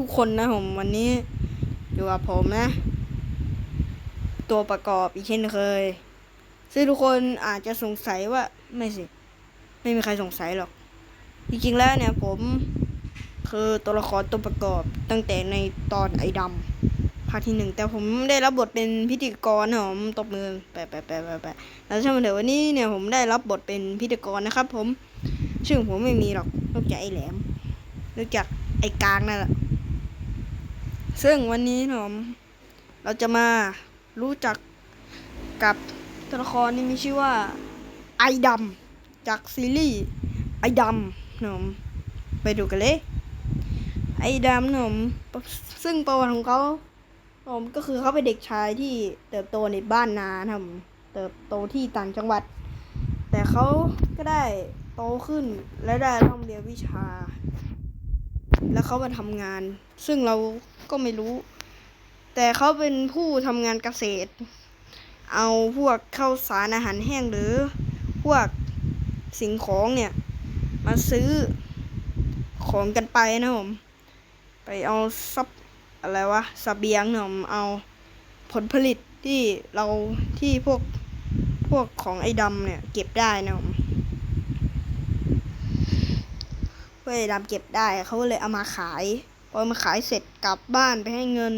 ทุกคนนะผมวันนี้อยู่กับผมนะ ตัวประกอบอีกเช่นเคย ซึ่งทุกคนอาจจะสงสัยว่าไม่สิ ไม่มีใครสงสัยหรอก จริงๆแล้วเนี่ยผมคือตัวละครตัวประกอบตั้งแต่ในตอนไอ้ดำภาคที่หนึ่งแต่ผมได้รับบทเป็นพิธีกรนะผมตบมือแปะแปะแปะแปะแปะแล้วช่างมันเถอะวันนี้เนี่ยผมได้รับบทเป็นพิธีกรนะครับ ผมซึ่งผมไม่มีหรอกนอกจากไอ้แหลมนอกจากไอ้กลางนั่นแหละ ซึ่งวันนี้ผมเราจะมารู้จักกับตัวละครที่มีชื่อว่าไอดำจากซีรีส์ไอดำนะผมไปดูกันเลย ไอดำนะผมซึ่งประวัติของเขาผมก็คือเขาเป็นเด็กชายที่เติบโตในบ้านนานะครับผมเติบโตที่ต่างจังหวัด แต่เขาก็ได้โตขึ้นและได้ร่ำเรียนวิชา แล้วเขามาทำงาน ซึ่งเราก็ไม่รู้ แต่เขาเป็นผู้ทำงานเกษตร เอาพวกข้าวสารอาหารแห้งหรือพวกสิ่งของเนี่ย มาซื้อของกันไปนะผม ไปเอาซับอะไรวะสเบียงเนี่ยผมเอาผลผลิตที่เราที่พวกพวกของไอ้ดำเนี่ย เก็บได้นะผม เพื่อดำเก็บได้เขาเลยเอามาขายพอมาขายเสร็จกลับบ้านไปให้เงิน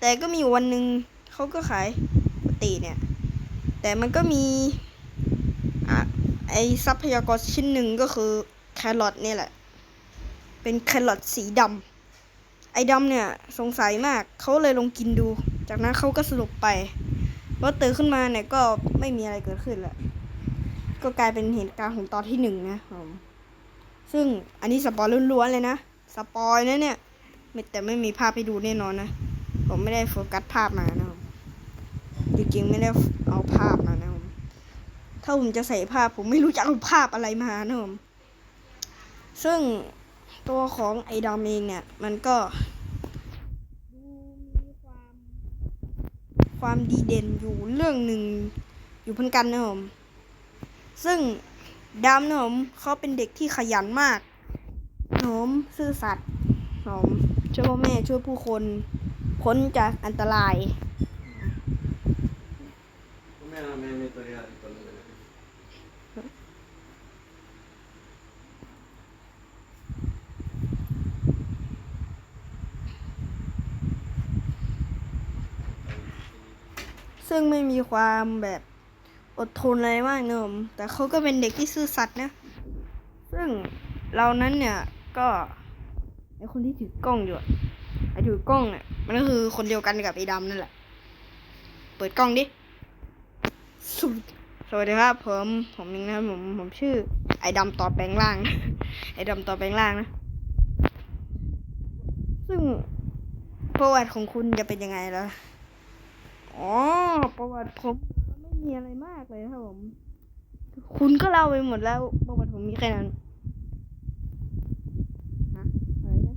แต่ก็มีวันหนึ่งเขาก็ขายปกติเนี่ย แต่มันก็มีอะไอทรัพยากรชิ้นหนึ่งก็คือแครอทเนี่ยแหละ เป็นแครอทสีดำไอ้ดำเนี่ยสงสัยมากเขาเลยลองกินดู จากนั้นเขาก็สรุปไปพอตื่นขึ้นมาเนี่ยก็ไม่มีอะไรเกิดขึ้นแหล้วก็กลายเป็นเหตุการณ์ของตอนที่หนึ่งนะผม ซึ่งอันนี้สปอยล้วนๆเลยนะ สปอยนะเนี่ยไม่แต่ไม่มีภาพให้ดูแน่นอนนะ ผมไม่ได้โฟกัสภาพมานะครับจริงๆไม่ได้เอาภาพมานะครับถ้าผมจะใส่ภาพผมไม่รู้จะเอาภาพอะไรมานะครับซึ่งตัวของไอ้ดอมเองเนี่ย มันก็ดูมีความความดีเด่นอยู่เรื่องหนึ่งอยู่เพันกันนะครับซึ่ง ดำเนี่ยผมเขาเป็นเด็กที่ขยันมากหนมซื่อสัตย์หนมช่วยพ่อแม่ช่วยผู้คนพ้นจากอันตรายซึ่งไม่มีความแบบ อดทนอะไรมากเนอะแต่เขาก็เป็นเด็กที่ซื่อสัตย์นะ ซึ่งเรานั้นเนี่ยก็ไอคนที่ถือกล้องอยู่ไอถือกล้องเนี่ยมันก็คือคนเดียวกันกับไอดำนั่นแหละ เปิดกล้องดิสวัสดีสวัสดีครับผมผมนึงนะผมผมชื่อ ไอดำต่อแปลงร่าง ไอดำต่อแปลงร่างนะ ซึ่งประวัติของคุณจะเป็นยังไงล่ะอ๋อประวัติผม ม่มีอะไรมากเลยครับผม คุณก็เล่าไปหมดแล้วประวัติผมมีแค่นั้นฮะอะไรนะ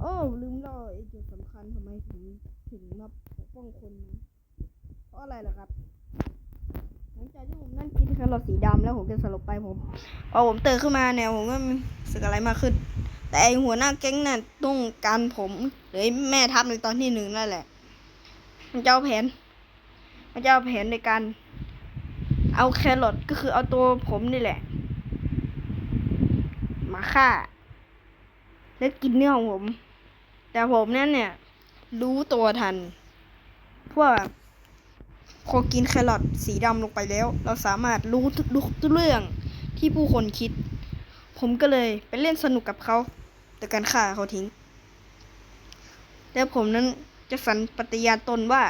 โอ้ลืมเล่าไอ้จุดสำคัญทำไมถึงถึงมาปกป้องคนนะเพราะอะไรล่ะครับหลังจากที่ผมนั่งกินแครอทสีดำแล้วผมก็สลบไปผมพอผมตื่นขึ้นมาเนี่ยผมก็มีรู้สึกอะไรมากขึ้น แต่ไอหัวหน้าแก๊งน่ะต้องการผมหรือไอ้แม่ทัพในตอนที่หนึ่งนั่นแหละมันจะเอาแผน มันจะเอาแผนในการ เอาแครอทก็คือเอาตัวผมนี่แหละ มาฆ่า และกินเนื้อของผม แต่ผมนั้นเนี่ย รู้ตัวทันเพราะว่าพอกินแครอทสีดำลงไปแล้ว เราสามารถรู้ทุกทุกเรื่องที่ผู้คนคิด ผมก็เลยไปเล่นสนุกกับเขา แต่การฆ่าเขาทิ้ง แล้วผมนั้นจะสันปฏิญาณตนว่า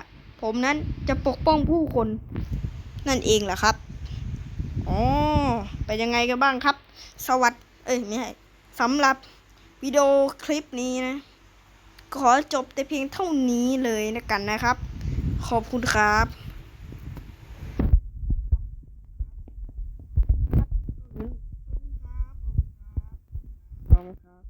ผมนั้นจะปกป้องผู้คน นั่นเองแหละครับ อ๋อ เป็นยังไงกันบ้างครับ สวัสดีเอ้ยไม่ใช่สำหรับวิดีโอคลิปนี้นะ ขอจบแต่เพียงเท่านี้เลยนะกันนะครับ ขอบคุณครับขอบคุณครับ